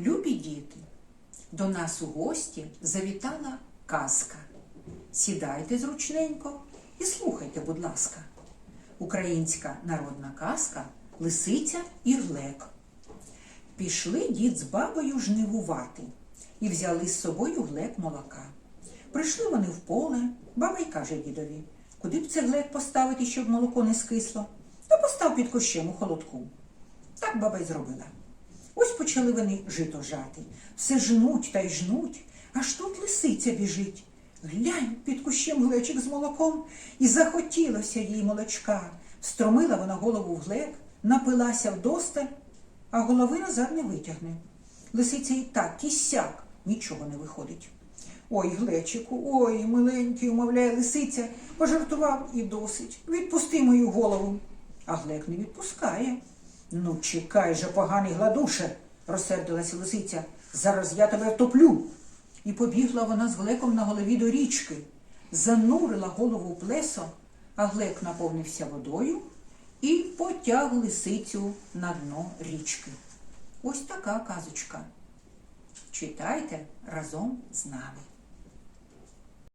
Любі діти, до нас у гості завітала казка. Сідайте зручненько і слухайте, будь ласка. Українська народна казка Лисиця і Глек. Пішли дід з бабою жнивувати і взяли з собою глек молока. Прийшли вони в поле, баба й каже дідові, куди б це глек поставити, щоб молоко не скисло, та постав під кущем у холодку. Так баба й зробила. Ось почали вони жито жати. Все жнуть та й жнуть, аж тут лисиця біжить. Глянь під кущем глечик з молоком, і захотілося їй молочка. Встромила вона голову в глек, напилася вдосталь, а голови назад не витягне. Лисиця і так, і сяк, нічого не виходить. Ой, глечику, ой, миленький, умовляє лисиця, пожартував і досить. Відпусти мою голову. А глек не відпускає. Ну, чекай же, поганий гладуше, розсердилася лисиця. Зараз я тебе втоплю. І побігла вона з глеком на голові до річки, занурила голову в плесо, а глек наповнився водою і потяг лисицю на дно річки. Ось така казочка. Читайте разом з нами.